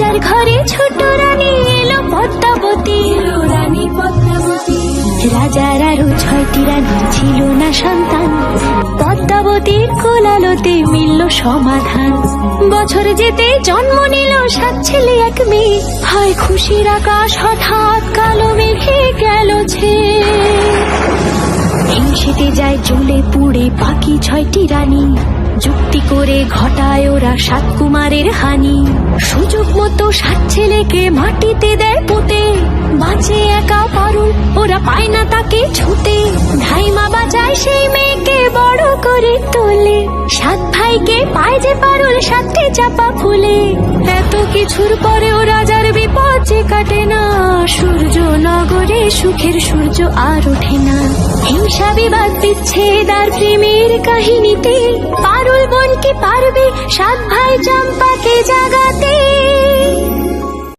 রাজার ঘরে ছোট রানী এলো পদ্মাবতী। রানী পদ্মাবতী। রাজার আরও ছয়টি রানী ছিল না সন্তান। পদ্মাবতীর কোলালোতে মিলল সমাধান। বছর যেতে জন্ম নিল সাত ছেলে এক মেয়ে। হয় খুশির আকাশ হঠাৎ কালো মেঘে গেল ছে হিংসেতে যায় জ্বলে পুড়ে বাকি ছয়টি রানী। যুক্তি করে ঘটায় ওরা সাত কুমারের হানি। সুযোগ মতো সাত ছেলেকে মাটিতে দেয় পুঁতে। বাঁচে একা পারুল, ওরা পায় না তাকে ছুতে। ধাইমা বাজায় সেই মেয়েকে বড় করে তোলে। সাত ভাইকে পায় যে পারুল, সাতটি চাপা ফুলে। এত কিছুর পরেও রাজার বিপদ যে কাটে না। সূর্য নগরে সুখের সূর্য আর ওঠে না। হিংসা বিবাদ বিচ্ছেদ আর প্রেমের কাহিনীতে পারুল বোন কি পারবে। সাত ভাই চম্পাকে জাগাতে